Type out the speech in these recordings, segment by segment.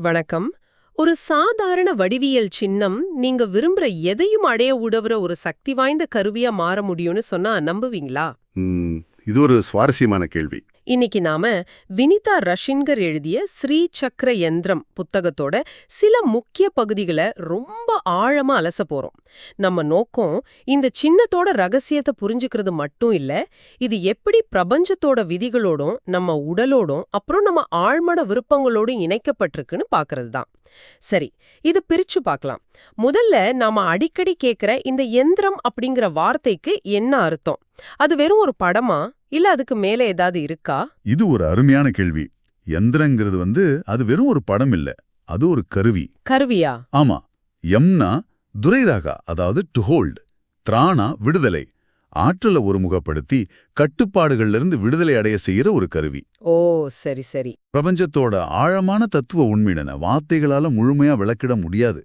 வணக்கம். ஒரு சாதாரண வடிவியல் சின்னம் நீங்க விரும்புற எதையும் அடைய உதவுற ஒரு சக்தி வாய்ந்த கருவியா மாற முடியும்னு சொன்னா நம்புவீங்களா? ம், இது ஒரு சுவாரஸ்யமான கேள்வி. இன்னைக்கு நாம வினிதா ரஷின்கர் எழுதிய ஸ்ரீ சக்கர யந்திரம் புத்தகத்தோட சில முக்கிய பகுதிகளை ரொம்ப ஆழமா அலச போறோம். நம்ம நோக்கம் இந்த சின்னத்தோட ரகசியத்தை புரிஞ்சுக்கிறது மட்டும் இல்ல இது எப்படி பிரபஞ்சத்தோட விதிகளோடும் நம்ம உடலோடும் அப்புறம் நம்ம ஆழ்மட விருப்பங்களோடும் இணைக்கப்பட்டிருக்குன்னு பாக்குறது தான். சரி இது பிரிச்சு பார்க்கலாம் முதல்ல நாம அடிக்கடி கேக்குற இந்த யந்திரம் அப்படிங்கிற வார்த்தைக்கு என்ன அர்த்தம்? அது வெறும் ஒரு படமா? இல்ல அதுக்கு மேல ஏதாவது இருக்கா? இது ஒரு அருமையான கேள்வி. யந்திரங்கிறது வந்து அது வெறும் ஒரு படம் இல்ல. அது ஒரு கருவி. கருவியா? ஆமா. எம்னா துரைராகா அதாவது டு ஹோல்ட் திராணா விடுதலை. ஆற்றலை ஒருமுகப்படுத்தி கட்டுப்பாடுகள்ல இருந்து விடுதலை அடைய செய்யற ஒரு கருவி. ஓ சரி சரி. பிரபஞ்சத்தோட ஆழமான தத்துவ உண்மையின வார்த்தைகளால முழுமையா விளக்கிட முடியாது.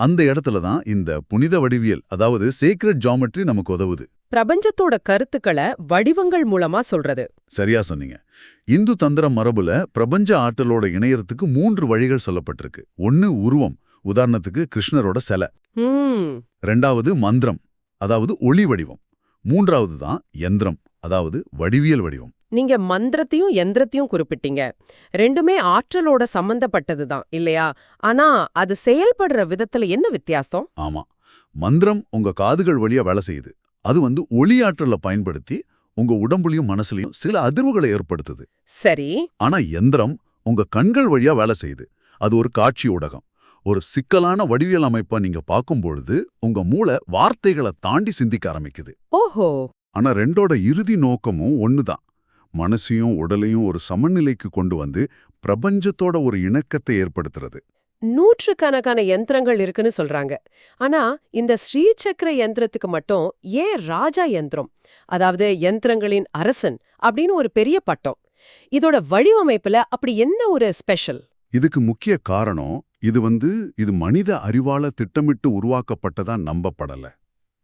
அந்த இடத்துல தான் இந்த புனித வடிவியல் அதாவது சேக்ரெட் ஜாமெட்ரி நமக்கு உதவுது. பிரபஞ்சத்தோட கருத்துக்களை வடிவங்கள் மூலமா சொல்றது. சரியா சொன்னீங்க. இந்து தந்திர மரபுல பிரபஞ்ச ஆற்றலோட இணையறதுக்கு மூன்று வழிகள் சொல்லப்பட்டிருக்கு. ஒன்னு உருவம் உதாரணத்துக்கு கிருஷ்ணரோட சிலை. ம். ரெண்டாவது மந்திரம் அதாவது ஒளி வடிவம். மூன்றாவது தான் யந்திரம் அதாவது வடிவியல் வடிவம். நீங்க மந்திரத்தையும் எந்திரத்தையும் குறிப்பிட்டீங்க. ரெண்டுமே ஆற்றலோட சம்பந்தப்பட்டது தான் இல்லையா? ஆனா அது செயல்படுற விதத்துல என்ன வித்தியாசம்? ஆமா. மந்திரம் உங்க காதுகள் வழியா வேலை செய்யுது. அது வந்து ஒளி ஆற்றலை பயன்படுத்தி உங்க உடம்புலயும் மனசுலயும் சில அதிர்வுகளை ஏற்படுத்துது. சரி. ஆனா யந்திரம் உங்க கண்கள் வழியா வேலை செய்யுது. அது ஒரு காட்சி ஊடகம். ஒரு சிக்கலான வடிவியல் அமைப்பை நீங்க பார்க்கும் பொழுது உங்க மூளை வார்த்தைகளை தாண்டி சிந்திக்க ஆரம்பிக்குது. ஓஹோ. ஆனா ரெண்டோட இறுதி நோக்கமும் ஒண்ணுதான். மனசையும் உடலையும் ஒரு சமநிலைக்கு கொண்டு வந்து பிரபஞ்சத்தோட ஒரு இணக்கத்தை ஏற்படுத்துறது. நூற்றுக்கணக்கான யந்திரங்கள் இருக்குன்னு சொல்றாங்க. ஆனா இந்த ஸ்ரீசக்கர யந்திரத்துக்கு மட்டும் ஏன் ராஜா யந்திரம்? அதாவது யந்திரங்களின் அரசன் அப்படின்னு ஒரு பெரிய பட்டம். இதோட வடிவமைப்புல அப்படி என்ன ஒரு ஸ்பெஷல்? இதுக்கு முக்கிய காரணம் இது வந்து இது மனித அறிவால திட்டமிட்டு உருவாக்கப்பட்டதா நம்பப்படல.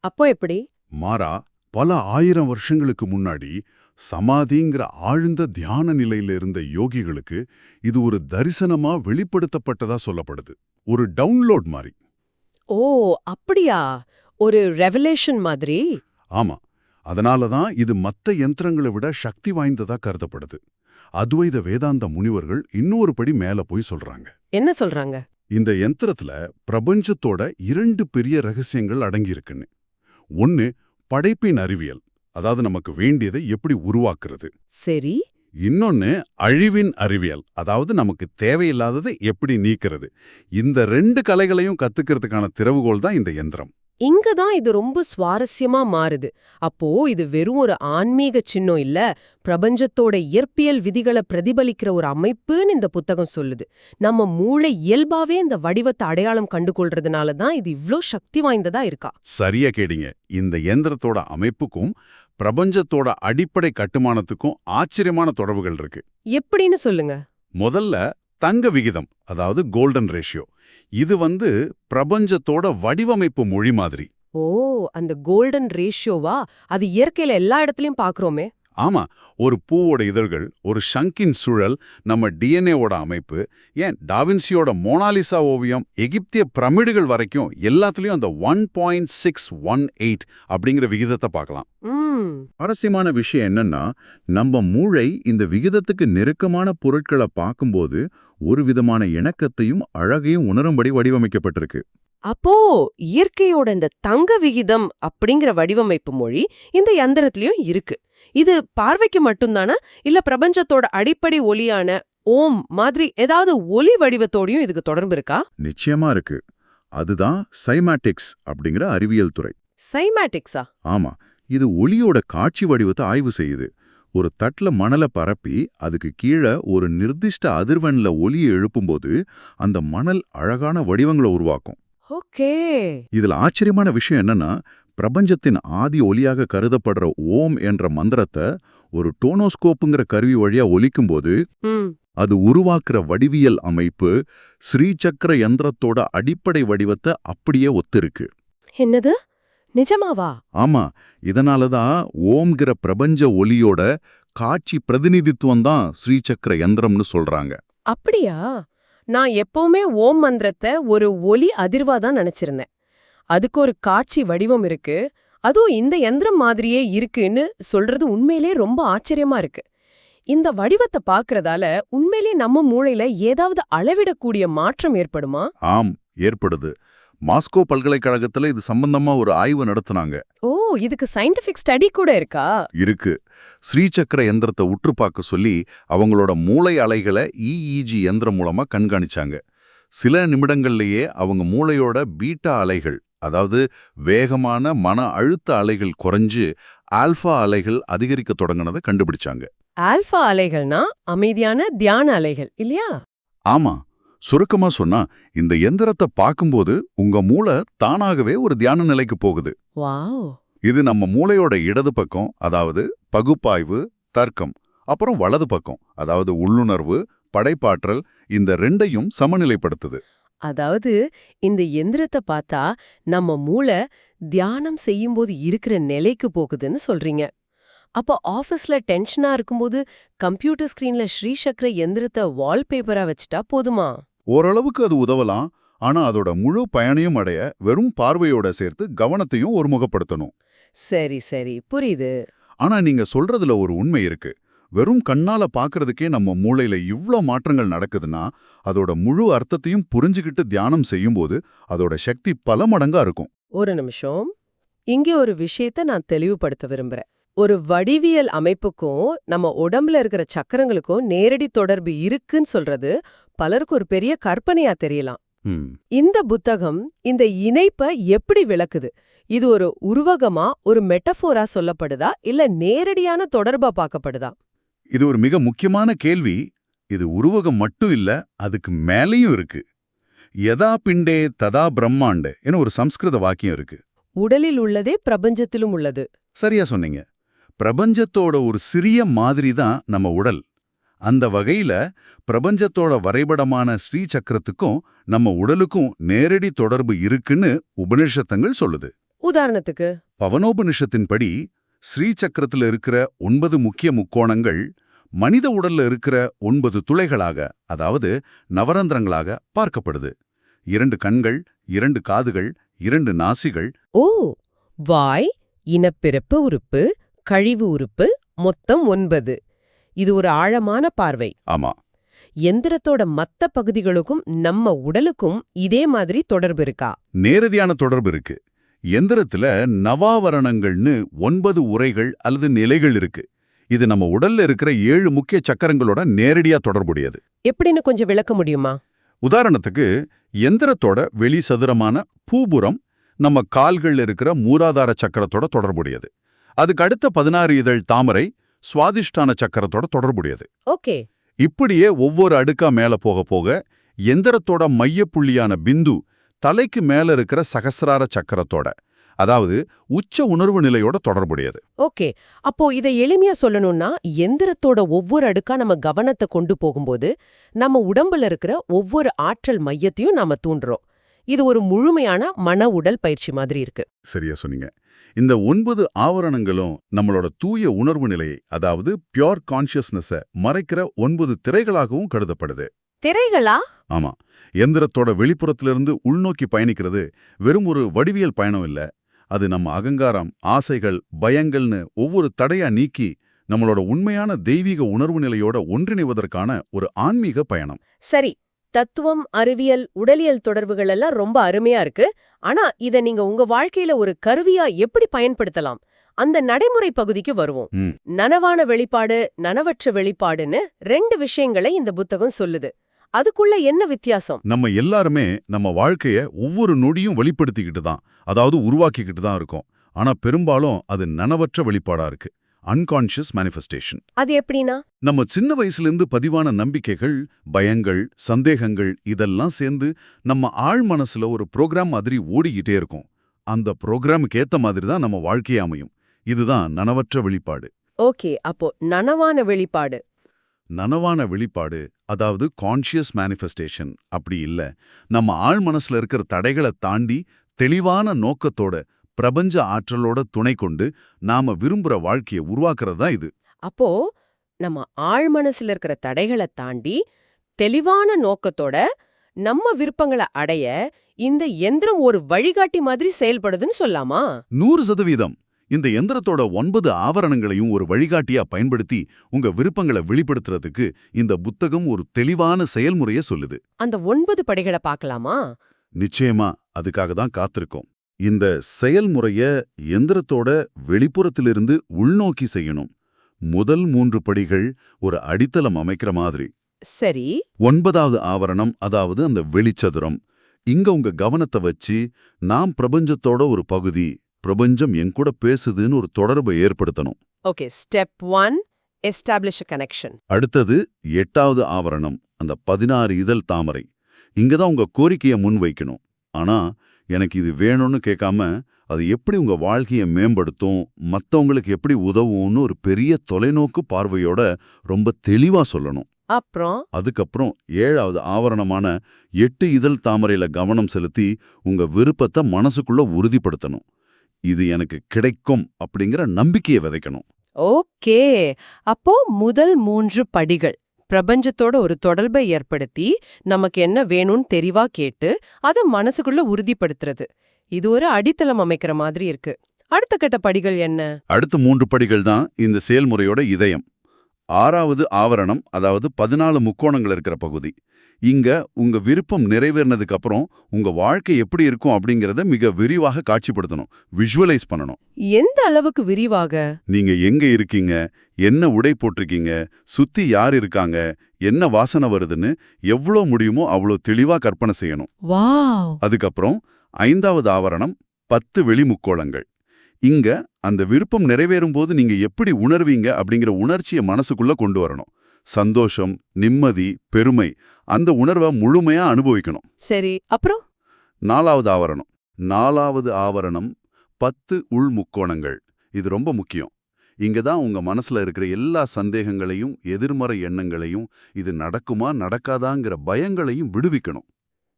அப்போ எப்படி? மாறா பல ஆயிரம் வருஷங்களுக்கு முன்னாடி சமாதிங்கிற ஆழ்ந்த தியான நிலையில இருந்த யோகிகளுக்கு இது ஒரு தரிசனமா வெளிப்படுத்தப்பட்டதா சொல்லப்படுது. ஒரு டவுன்லோட் மாதிரி ஓ அப்படியா? ஒரு ரெவலேஷன் மாதிரி? ஆமா. அதனால தான் இது மத்த யந்திரங்களை விட சக்தி வாய்ந்ததா கருதப்படுது. அத்வைத வேதாந்த முனிவர்கள் இன்னொரு படி மேல போய் சொல்றாங்க. என்ன சொல்றாங்க? இந்த யந்திரத்துல பிரபஞ்சத்தோட இரண்டு பெரிய ரகசியங்கள் அடங்கியிருக்குன்னு. ஒன்னு படைப்பின் அறிவியல். அதாவது நமக்கு வேண்டியதை எப்படி உருவாக்குறது? சரி. இன்னொன்னு அழிவின் அறிவியல் அதாவது நமக்கு தேவையில்லாததை எப்படி நீக்கிறது? இந்த ரெண்டு கலைகளையும் கத்துக்கிறதுக்கான திறவுகோல் தான் இந்த யந்திரம் இங்க தான் இது ரொம்ப சுவாரஸ்யமா மாறுது. அப்போ இது வெறும் ஒரு ஆன்மீக சின்னம் இல்ல பிரபஞ்சத்தோட இயற்பியல் விதிகளை பிரதிபலிக்கிற ஒரு அமைப்புன்னு இந்த புத்தகம் சொல்லுது. நம்ம மூளை இயல்பாவே இந்த வடிவத்தை அடையாளம் கண்டுகொள்றதுனால தான் இது இவ்ளோ சக்தி வாய்ந்ததா இருக்கா? சரியா கேடிங்க இந்த யந்திரத்தோட அமைப்புக்கும் பிரபஞ்சத்தோட அடிப்படை கட்டுமானத்துக்கும் ஆச்சரியமான தொடர்புகள் இருக்கு. எப்படின்னு சொல்லுங்க. முதல்ல தங்க விகிதம் அதாவது கோல்டன் ரேஷியோ இது வந்து பிரபஞ்சத்தோட வடிவமைப்பு மொழி மாதிரி. ஓ அந்த கோல்டன் ரேஷியோவா அது இயற்கையில எல்லா இடத்துலயும் பாக்குறோமே. ஆமா ஒரு பூவோட இதழ்கள் ஒரு ஷங்கின் சுழல் நம்ம டிஎன்ஏவோட அமைப்பு ஏன் டாவின்சியோட மோனாலிசா ஓவியம் எகிப்திய பிரமிடுகள் வரைக்கும் எல்லாத்துலயும் அந்த one point six one eight அப்படிங்கிற விகிதத்தை பார்க்கலாம். சுவாரஸ்யமான விஷயம் என்னன்னா நம்ம மூளை இந்த விகிதத்துக்கு நெருக்கமான பொருட்களை பார்க்கும்போது ஒரு விதமான இணக்கத்தையும் அழகையும் உணரும்படி வடிவமைக்கப்பட்டிருக்கு. அப்போ இயற்கையோட இந்த தங்க விகிதம் அப்படிங்கிற வடிவமைப்பு மொழி இந்த யந்திரத்திலயும் இருக்கு. இது பார்வைக்கு மட்டும்தானா? இல்ல பிரபஞ்சத்தோட அடிப்படை ஒலியான ஓம் மாதிரி ஏதாவது ஒலி வடிவத்தோடயும் இதுக்கு தொடர்பு இருக்கா? நிச்சயமா இருக்கு. அதுதான் சைமாட்டிக்ஸ் அப்படிங்கிற அறிவியல் துறை. சைமேட்டிக்ஸா? ஆமா. இது ஒளியோட காட்சி வடிவத்தை ஆய்வு செய்யுது. ஒரு தட்டுல மணலை பரப்பி அதுக்கு கீழே ஒரு நிர்திஷ்ட அதிர்வெண்ல ஒலியை எழுப்பும்போது அந்த மணல் அழகான வடிவங்களை உருவாக்கும். ஓகே. இதுல ஆச்சரியமான விஷயம் என்னன்னா பிரபஞ்சத்தின் ஆதி ஒலியாக கருதப்படுற ஓம் என்ற மந்திரத்தை ஒரு டோனோஸ்கோப்புங்கிற கருவி வழியா ஒலிக்கும்போது ம். அது உருவாக்குற வடிவியல் அமைப்பு ஸ்ரீசக்கர யந்திரத்தோட அடிப்படை வடிவத்தை அப்படியே ஒத்திருக்கு. என்னது? நிஜமாவா? ஆமா இதனால தான் ஓம்ங்கிற பிரபஞ்ச ஒலியோட காட்சி பிரதிநிதித்துவம் தான் ஸ்ரீசக்கர யந்திரம்னு சொல்றாங்க. அப்படியா? நான் எப்பவுமே ஓம் மந்திரத்தை ஒரு ஒலி அதிர்வா தான் நினைச்சிருந்தேன். அதுக்கு ஒரு காட்சி வடிவம் இருக்கு. அதுவும் இந்த யந்திரம் மாதிரியே இருக்குன்னு சொல்றது உண்மையிலே ரொம்ப ஆச்சரியமா இருக்கு. இந்த வடிவத்தை பார்க்கறதால உண்மையிலே நம்ம மூளையில ஏதாவது அளவிடக்கூடிய மாற்றம் ஏற்படுமா? ஆம் ஏற்படுது. மாஸ்கோ பல்கலைக்கழகத்துல இது சம்பந்தமா ஒரு ஆய்வு நடத்துனாங்க. ஓ இதுக்கு சயின்டிபிக் ஸ்டடி கூட இருக்கா? இருக்கு. ஸ்ரீசக்கர எந்திரத்தை உற்று பார்க்க சொல்லி அவங்களோட மூளை அலைகளை இஇஜி எந்திரம் மூலமா கண்காணிச்சாங்க. சில நிமிடங்கள்லயே அவங்க மூளையோட பீட்டா அலைகள் அதாவது வேகமான மன அழுத்த அலைகள் குறைஞ்சு ஆல்பா அலைகள் அதிகரிக்க தொடங்கினதை கண்டுபிடிச்சாங்க. ஆல்பா அலைகள்னா அமைதியான தியான அலைகள் இல்லையா? ஆமா. சுருக்கமா சொன்னா இந்த எந்திரத்தை பார்க்கும்போது உங்க மூளை தானாகவே ஒரு தியான நிலைக்கு போகுது. இது நம்ம மூளையோட இடது பக்கம் அதாவது பகுப்பாய்வு தர்க்கம் அப்புறம் வலது பக்கம் அதாவது உள்ளுணர்வு படைப்பாற்றல் இந்த ரெண்டையும் சமநிலைப்படுத்துது. அதாவது இந்த எந்திரத்தை பார்த்தா நம்ம மூளை தியானம் செய்யும்போது இருக்கிற நிலைக்கு போகுதுன்னு சொல்றீங்க. அப்போ ஆபீஸ்ல டென்ஷனா இருக்கும்போது கம்ப்யூட்டர் ஸ்கிரீன்ல ஸ்ரீசக்கர எந்திரத்தை வால்பேப்பரா வச்சுட்டா போதுமா? ஓரளவுக்கு அது உதவலாம். ஆனா அதோட முழு பயனையும் அடைய வெறும் பார்வையோட சேர்த்து கவனத்தையும் ஒருமுகப்படுத்தணும். சரி சரி. புரியுது. ஆனா நீங்க சொல்றதுல ஒரு உண்மை இருக்கு. வெறும் கண்ணால பாக்குறதுக்கே நம்ம மூளையில இவ்ளோ மாற்றங்கள் நடக்குதுன்னா அதோட முழு அர்த்தத்தையும் புரிஞ்சுகிட்டு தியானம் செய்யும்போது அதோட சக்தி பல மடங்கா இருக்கும். ஒரு நிமிஷம். இங்கே ஒரு விஷயத்த நான் தெளிவுபடுத்த விரும்புறேன். ஒரு வடிவியல் அமைப்புக்கும் நம்ம உடம்புல இருக்கிற சக்கரங்களுக்கும் நேரடி தொடர்பு இருக்குன்னு சொல்றது பலருக்கு ஒரு பெரிய கற்பனையா தெரியலாம். இந்த புத்தகம் இந்த இணைப்ப எப்படி விளக்குது? இது ஒரு உருவகமா ஒரு மெட்டஃபோரா சொல்லப்படுதா? இல்ல நேரடியான தொடர்பா பார்க்கப்படுதா? இது ஒரு மிக முக்கியமான கேள்வி. இது உருவகம் மட்டும் இல்ல அதுக்கு மேலேயும் இருக்கு. யதா பிண்டே ததா பிரம்மாண்டு என ஒரு சம்ஸ்கிருத வாக்கியம் இருக்கு. உடலில் உள்ளதே பிரபஞ்சத்திலும் உள்ளது. சரியா சொன்னீங்க. பிரபஞ்சத்தோட ஒரு சிறிய மாதிரி தான் நம்ம உடல். அந்த வகையில பிரபஞ்சத்தோட வரைபடமான ஸ்ரீ சக்கரத்துக்கும் நம்ம உடலுக்கும் நேரடி தொடர்பு இருக்குன்னு உபனிஷத்தங்கள் சொல்லுது. உதாரணத்துக்கு? பவனோபனிஷத்தின்படி ஸ்ரீ சக்கரத்துல இருக்கிற ஒன்பது முக்கிய முக்கோணங்கள் மனித உடல்ல இருக்கிற ஒன்பது துளைகளாக அதாவது நவரந்திரங்களாக பார்க்கப்படுது. இரண்டு கண்கள் இரண்டு காதுகள் இரண்டு நாசிகள். ஓ! வாய் இனப்பிறப்பு உறுப்பு கழிவு உறுப்பு மொத்தம் ஒன்பது. இது ஒரு ஆழமான பார்வை. ஆமா. எந்திரத்தோட மத்த பகுதிகளுக்கும் நம்ம உடலுக்கும் இதே மாதிரி தொடர்பு இருக்கா? நேரடியான தொடர்பு இருக்கு. எந்திரத்துல நவாவரணங்கள்னு ஒன்பது உரைகள் அல்லது நிலைகள் இருக்கு. இது நம்ம உடல்ல இருக்கிற ஏழு முக்கிய சக்கரங்களோட நேரடியா தொடர்புடையது. எப்படின்னு கொஞ்சம் விளக்க முடியுமா? உதாரணத்துக்கு எந்திரத்தோட வெளி சதுரமான பூபுரம் நம்ம கால்கள்ல இருக்கிற மூலாதார சக்கரத்தோட தொடர்புடையது. அதுக்கு அடுத்த பதினாறு இதழ் தாமரை சுவாதிஷ்டான சக்கரத்தோட தொடர்புடையது. ஓகே. இப்படியே ஒவ்வொரு அடுக்கா மேல போக போக எந்திரத்தோட மையப்புள்ளியான பிந்து தலைக்கு மேல இருக்கிற சகசிரார சக்கரத்தோட அதாவது உச்ச உணர்வு நிலையோட தொடர்புடையது. ஓகே. அப்போ இதை எளிமையா சொல்லணும்னா எந்திரத்தோட ஒவ்வொரு அடுக்கா நம்ம கவனத்தை கொண்டு போகும்போது நம்ம உடம்புல இருக்கிற ஒவ்வொரு ஆற்றல் மையத்தையும் நாம தூண்டுறோம். இது ஒரு முழுமையான மன உடல் பயிற்சி மாதிரி இருக்கு. சரியா சொன்னீங்க. இந்த ஒன்பது ஆவரணங்களும் நம்மளோட தூய உணர்வு நிலையை அதாவது பியோர் கான்ஷியஸ்னஸ மறைக்கிற ஒன்பது திரைகளாகவும் கருதப்படுது. திரைகளா? ஆமா. எந்திரத்தோட வெளிப்புறத்திலிருந்து உள்நோக்கி பயணிக்கிறது வெறும் ஒரு வடிவியல் பயணம் இல்ல. அது நம்ம அகங்காரம் ஆசைகள் பயங்கள்னு ஒவ்வொரு தடையா நீக்கி நம்மளோட உண்மையான தெய்வீக உணர்வு நிலையோட ஒன்றிணைவதற்கான ஒரு ஆன்மீக பயணம். சரி தத்துவம் அறிவியல் உடலியல் தொடர்புகள் எல்லாம் ரொம்ப அருமையா இருக்கு. ஆனா இத நீங்க உங்க வாழ்க்கையில ஒரு கருவியா எப்படி பயன்படுத்தலாம்? அந்த நடைமுறை பகுதிக்கு வருவோம். நனவான வெளிப்பாடு நனவற்ற வெளிப்பாடுன்னு ரெண்டு விஷயங்களை இந்த புத்தகம் சொல்லுது. அதுக்குள்ள என்ன வித்தியாசம்? நம்ம எல்லாருமே நம்ம வாழ்க்கைய ஒவ்வொரு நொடியும் வெளிப்படுத்திக்கிட்டு தான் அதாவது உருவாக்கிக்கிட்டு தான் இருக்கோம். ஆனா பெரும்பாலும் அது நனவற்ற வெளிப்பாடா இருக்கு. அன்கான்ஷியஸ் மேனிஃபெஸ்டேஷன் அது எப்படின்னா? நம்ம சின்ன வயசுலேருந்து பதிவான நம்பிக்கைகள் பயங்கள் சந்தேகங்கள் இதெல்லாம் சேர்ந்து நம்ம ஆழ் மனசுல ஒரு ப்ரோக்ராம் மாதிரி ஓடிக்கிட்டே இருக்கும். அந்த ப்ரோக்ராமுக்கு ஏத்த மாதிரி தான் நம்ம வாழ்க்கையே அமையும். இதுதான் நனவற்ற வெளிப்பாடு. ஓகே அப்போ நனவான வெளிப்பாடு. நனவான வெளிப்பாடு அதாவது கான்ஷியஸ் மேனிஃபெஸ்டேஷன் அப்படி இல்ல. நம்ம ஆழ் மனசுல இருக்கிற தடைகளை தாண்டி தெளிவான நோக்கத்தோட பிரபஞ்ச ஆற்றலோட துணை கொண்டு நாம விரும்புற வாழ்க்கையை உருவாக்குறது தான் இது. அப்போ நம்ம ஆழ் மனசுல இருக்கிற தடைகளை தாண்டி தெளிவான நோக்கத்தோட நம்ம விருப்பங்களை அடைய இந்த எந்திரம் ஒரு வழிகாட்டி மாதிரி செயல்படுதுன்னு சொல்லாமா? நூறு சதவீதம். இந்த எந்திரத்தோட ஒன்பது ஆவரணங்களையும் ஒரு வழிகாட்டியா பயன்படுத்தி உங்க விருப்பங்களை வெளிப்படுத்துறதுக்கு இந்த புத்தகம் ஒரு தெளிவான செயல்முறைய சொல்லுது. அந்த ஒன்பது படிகளை பார்க்கலாமா? நிச்சயமா அதுக்காக தான் காத்திருக்கோம். இந்த செயல்முறைய எந்திரத்தோட வெளிப்புறத்திலிருந்து உள்நோக்கி செய்யணும். முதல் மூன்று படிகள் ஒரு அடித்தளம் அமைக்கிற மாதிரி. சரி. ஒன்பதாவது ஆவரணம் அதாவது அந்த வெளிச்சதுரம். இங்க உங்க கவனத்தை வச்சு நாம் பிரபஞ்சத்தோட ஒரு பகுதி பிரபஞ்சம் என் கூட பேசுதுன்னு ஒரு தொடர்பை ஏற்படுத்தணும். Okay step one establish connection. அடுத்தது எட்டாவது ஆவரணம் அந்த பதினாறு இதழ் தாமரை. இங்க தான் உங்க கோரிக்கையை முன்வைக்கணும். ஆனா எனக்கு இது வேணும்னு கேட்காம அது எப்படி உங்க வாழ்க்கையை மேம்படுத்தும் மத்தவங்களுக்கு எப்படி உதவும்னு ஒரு பெரிய தொலைநோக்கு பார்வையோட ரொம்ப தெளிவா சொல்லணும். அப்புறம்? அதுக்கப்புறம் ஏழாவது ஆவரணமான எட்டு இதழ் தாமரையில கவனம் செலுத்தி உங்க விருப்பத்தை மனசுக்குள்ள உறுதிப்படுத்தணும். இது எனக்கு கிடைக்கும் அப்படிங்கிற நம்பிக்கையை விதைக்கணும். ஓகே. அப்போ முதல் மூன்று படிகள். பிரபஞ்சத்தோட ஒரு தொடர்பை ஏற்படுத்தி நமக்கு என்ன வேணும்னு தெரிவா கேட்டு அதை மனசுக்குள்ள உறுதிப்படுத்துறது. இது ஒரு அடித்தளம் அமைக்கிற மாதிரி இருக்கு. அடுத்த கட்ட படிகள் என்ன? அடுத்த மூன்று படிகள் தான் இந்த செயல்முறையோட இதயம். ஆறாவது ஆவரணம் அதாவது பதினாலு முக்கோணங்கள் இருக்கிற பகுதி. இங்க உங்க விருப்பம் நிறைவேறினதுக்கு அப்புறம் உங்க வாழ்க்கை எப்படி இருக்கும் அப்படிங்கறத மிக விரிவாக காட்சிப்படுத்தணும் விஷுவலைஸ் பண்ணணும். எந்த அளவுக்கு விரிவாக? நீங்க எங்க இருக்கீங்க? என்ன உடை போட்டிருக்கீங்க? சுத்தி யார் இருக்காங்க? என்ன வாசனை வருதுன்னு எவ்வளோ முடியுமோ அவ்வளோ தெளிவா கற்பனை செய்யணும். அதுக்கப்புறம் ஐந்தாவது ஆவரணம் பத்து வெளிமுக்கோளங்கள் இங்க அந்த விருப்பம் நிறைவேறும் போது நீங்க எப்படி உணர்வீங்க அப்படிங்கிற உணர்ச்சியை மனசுக்குள்ள கொண்டு வரணும். சந்தோஷம் நிம்மதி பெருமை அந்த உணர்வை முழுமையா அனுபவிக்கணும். சரி அப்புறம்? நாலாவது ஆவரணம். நாலாவது ஆவரணம் பத்து உள் முக்கோணங்கள். இது ரொம்ப முக்கியம். இங்க தான் உங்க மனசுல இருக்கிற எல்லா சந்தேகங்களையும் எதிர்மறை எண்ணங்களையும் இது நடக்குமா நடக்காதாங்கிற பயங்களையும் விடுவிக்கணும்.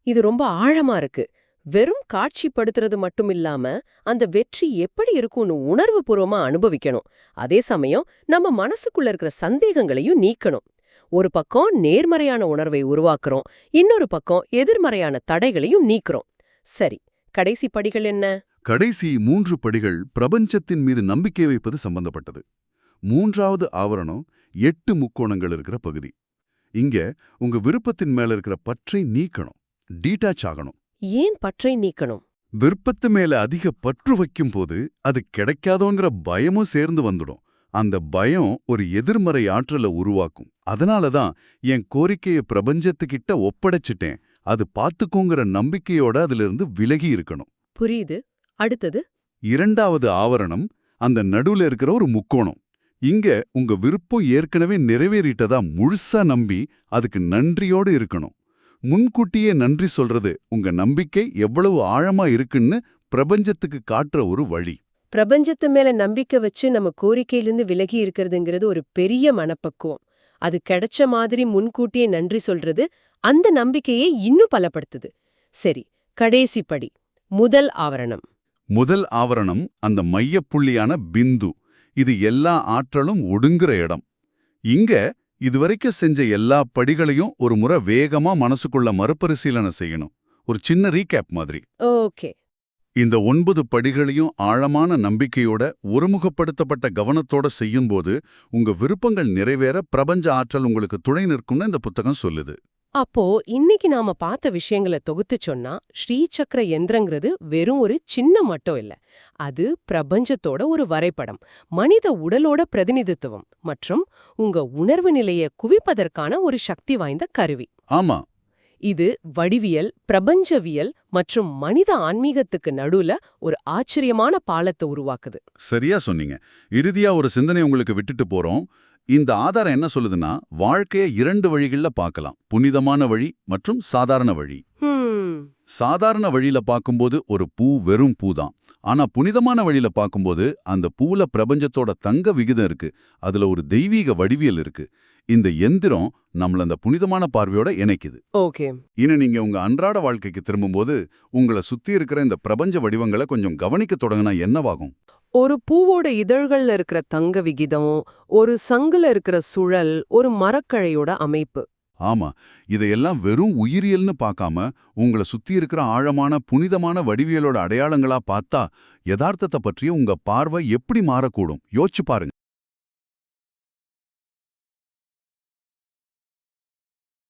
இது ரொம்ப ஆழமா இருக்கு. வெறும் காட்சிப்படுத்துறது மட்டும் இல்லாம அந்த வெற்றி எப்படி இருக்கும்னு உணர்வு பூர்வமா அனுபவிக்கணும். அதே சமயம் நம்ம மனசுக்குள்ள இருக்கிற சந்தேகங்களையும் நீக்கணும். ஒரு பக்கம் நேர்மறையான உணர்வை உருவாக்குறோம் இன்னொரு பக்கம் எதிர்மறையான தடைகளையும் நீக்கிறோம். சரி கடைசி படிகள் என்ன? கடைசி மூன்று படிகள் பிரபஞ்சத்தின் மீது நம்பிக்கை வைப்பது சம்பந்தப்பட்டது. மூன்றாவது ஆவரணம் எட்டு முக்கோணங்கள் இருக்கிற பகுதி. இங்க உங்க விருப்பத்தின் மேல இருக்கிற பற்றை நீக்கணும் டீட்டாச் ஆகணும். ஏன் பற்றை நீக்கணும்? விருப்பத்து மேல அதிக பற்று வைக்கும் போது அது கிடைக்காதோங்கிற பயமும் சேர்ந்து வந்துடும். அந்த பயம் ஒரு எதிர்மறை ஆற்றலை உருவாக்கும். அதனால தான் என் கோரிக்கையை பிரபஞ்சத்துக்கிட்ட ஒப்படைச்சிட்டேன். அது பார்த்துக்கோங்கிற நம்பிக்கையோட அதிலிருந்து விலகி இருக்கணும். புரியுது. அடுத்தது? இரண்டாவது ஆவரணம் அந்த நடுவுல இருக்கிற ஒரு முக்கோணம். இங்க உங்க விருப்பம் ஏற்கனவே நிறைவேறிட்டதா முழுசா நம்பி அதுக்கு நன்றியோடு இருக்கணும். முன்கூட்டியே நன்றி சொல்றது உங்க நம்பிக்கை எவ்வளவு ஆழமா இருக்குன்னு பிரபஞ்சத்துக்கு காட்டுற ஒரு வழி. பிரபஞ்சத்து மேல நம்பிக்கை வச்சு நம்ம கோரிக்கையிலிருந்து விலகி இருக்கிறதுங்கிறது ஒரு பெரிய மனப்பக்குவம். அது கிடைச்ச மாதிரி முன்கூட்டியே நன்றி சொல்றது அந்த நம்பிக்கையை இன்னும் பலப்படுத்துது. சரி கடைசி படி முதல் ஆவரணம். முதல் ஆவரணம் அந்த மையப்புள்ளியான பிந்து. இது எல்லா ஆற்றலும் ஒடுங்குற இடம். இங்க இதுவரைக்கும் செஞ்ச எல்லா படிகளையும் ஒரு முறை வேகமா மனசுக்குள்ள மறுபரிசீலனை செய்யணும். ஒரு சின்ன ரீகேப் மாதிரி. ஓகே. இந்த ஒன்பது படிகளையும் ஆழமான நம்பிக்கையோட ஒருமுகப்படுத்தப்பட்ட கவனத்தோட செய்யும்போது உங்க விருப்பங்கள் நிறைவேற பிரபஞ்ச ஆற்றல் உங்களுக்கு துணை நிற்கும்னு இந்த புத்தகம் சொல்லுது. அப்போ இன்னைக்கு நாம பார்த்த விஷயங்களை தொகுத்து சொன்னா ஸ்ரீசக்கர யந்திரங்கிறது வெறும் ஒரு சின்ன மட்டும் இல்ல. அது பிரபஞ்சத்தோட ஒரு வரைபடம். மனித உடலோட பிரதிநிதித்துவம் மற்றும் உங்க உணர்வு நிலையை குவிப்பதற்கான ஒரு சக்தி வாய்ந்த கருவி. ஆமா. இது வடிவியல் பிரபஞ்சவியல் மற்றும் மனித ஆன்மீகத்துக்கு நடுவுல ஒரு ஆச்சரியமான பாலத்தை உருவாக்குது. சரியா சொன்னீங்க. இறுதியா ஒரு சிந்தனை உங்களுக்கு விட்டுட்டு போறோம். இந்த ஆதாரம் என்ன சொல்லுதுன்னா வாழ்க்கையை இரண்டு வழிகள்ல பார்க்கலாம். புனிதமான வழி மற்றும் சாதாரண வழி. சாதாரண வழியில பார்க்கும்போது ஒரு பூ வெறும் பூ தான் ஆனா புனிதமான வழியில பார்க்கும்போது அந்த பூல பிரபஞ்சத்தோட தங்க விகிதம் இருக்கு. அதுல ஒரு தெய்வீக வடிவியல் இருக்கு. இந்த எந்திரம் நம்மள அந்த புனிதமான பார்வையோட இணைக்குது. ஓகே. இனி நீங்க உங்க அன்றாட வாழ்க்கைக்கு திரும்பும்போது உங்களை சுத்தி இருக்கிற இந்த பிரபஞ்ச வடிவங்களை கொஞ்சம் கவனிக்க தொடங்கினா என்னவாகும்? ஒரு பூவோட இதழ்கள்ல இருக்கிற தங்க விகிதம் ஒரு சங்குல இருக்கிற சுழல் ஒரு மரக்கழையோட அமைப்பு. ஆமா இதையெல்லாம் வெறும் உயிரியல்னு பார்க்காம உங்களை சுத்தி இருக்கிற ஆழமான புனிதமான வடிவியலோட அடையாளங்களா பார்த்தா யதார்த்தத்தை பற்றிய உங்க பார்வை எப்படி மாறக்கூடும்? யோசிச்சு பாருங்க.